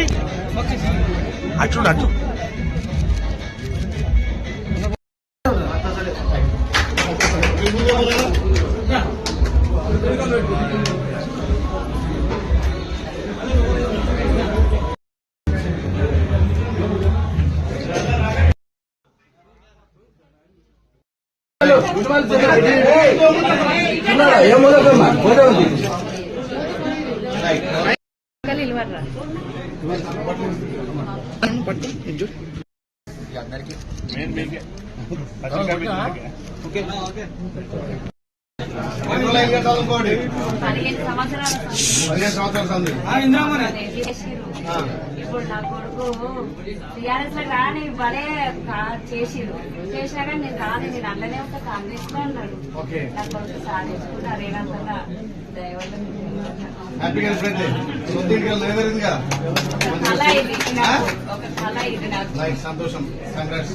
కు నాన్న నా సైడ్ भर పదిహేను సంవత్సరాల ఇప్పుడు నా కొడుకు టీఆర్ఎస్లో రాని భలే కా- చేసిర్రు చేసినా కానీ నేను రాని నేను కాంగ్రెస్లో నా కొడుకు సాధించుకున్నా రేవంతంగా ఒక సంతోషం. కంగ్రాట్స్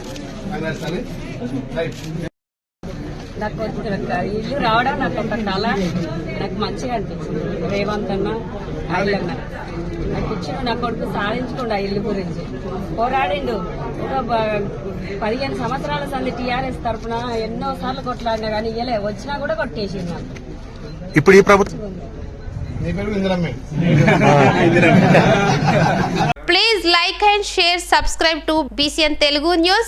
కంగ్రాట్స్ అని రైట్ నాకు ఇల్లు రావడం నాకు ఒక కళ నాకు మంచిగా అనిపించింది. రేవంత్ అన్న ఐలన్న నాకు ఇచ్చిన నా కొడుకు సాధించుకోండి ఆ ఇల్లు గురించి. పోరాడిండు. ఒక పదిహేను సంవత్సరాల సంది టీఆర్ఎస్ తరఫున ఎన్నో సార్లు కొట్లాడినా కానీ ఇయ్యలే. వచ్చినా కూడా కొట్టేసింది నాకు ఇప్పుడు ఈ ప్రభుత్వం నీ పేరు ఇందిరమ్మే. Please like and share, subscribe to BCN Telugu News.